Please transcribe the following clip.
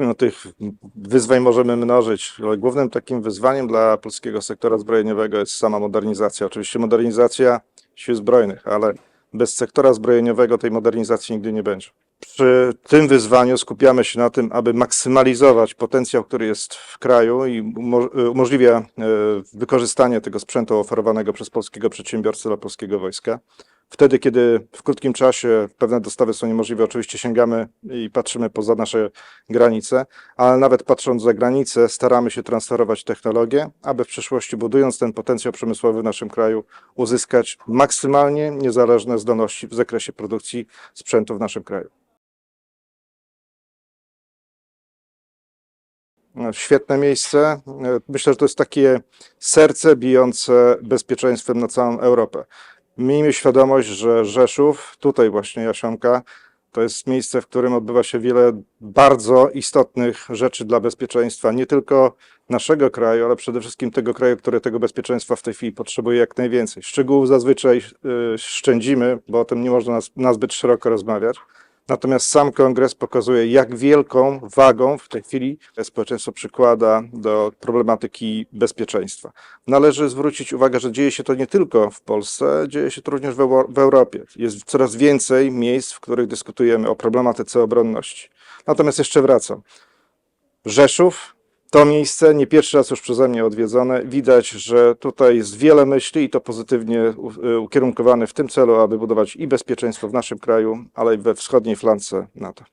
No, tych wyzwań możemy mnożyć, ale głównym takim wyzwaniem dla polskiego sektora zbrojeniowego jest sama modernizacja. Oczywiście modernizacja sił zbrojnych, ale bez sektora zbrojeniowego tej modernizacji nigdy nie będzie. Przy tym wyzwaniu skupiamy się na tym, aby maksymalizować potencjał, który jest w kraju i umo- umożliwia e, wykorzystanie tego sprzętu oferowanego przez polskiego przedsiębiorcę dla polskiego wojska. Wtedy, kiedy w krótkim czasie pewne dostawy są niemożliwe, oczywiście sięgamy i patrzymy poza nasze granice, ale nawet patrząc za granicę, staramy się transferować technologię, aby w przyszłości, budując ten potencjał przemysłowy w naszym kraju, uzyskać maksymalnie niezależne zdolności w zakresie produkcji sprzętu w naszym kraju. Świetne miejsce. Myślę, że to jest takie serce bijące bezpieczeństwem na całą Europę. Miejmy świadomość, że Rzeszów, tutaj właśnie Jasionka, to jest miejsce, w którym odbywa się wiele bardzo istotnych rzeczy dla bezpieczeństwa, nie tylko naszego kraju, ale przede wszystkim tego kraju, który tego bezpieczeństwa w tej chwili potrzebuje jak najwięcej. Szczegółów zazwyczaj y, szczędzimy, bo o tym nie można nazbyt szeroko rozmawiać. Natomiast sam kongres pokazuje, jak wielką wagą w tej chwili społeczeństwo przykłada do problematyki bezpieczeństwa. Należy zwrócić uwagę, że dzieje się to nie tylko w Polsce, dzieje się to również w, Euro- w Europie. Jest coraz więcej miejsc, w których dyskutujemy o problematyce obronności. Natomiast jeszcze wracam. Rzeszów to miejsce, nie pierwszy raz już przeze mnie odwiedzone. Widać, że tutaj jest wiele myśli i to pozytywnie u- ukierunkowane w tym celu, aby budować i bezpieczeństwo w naszym kraju, ale i we wschodniej flance NATO.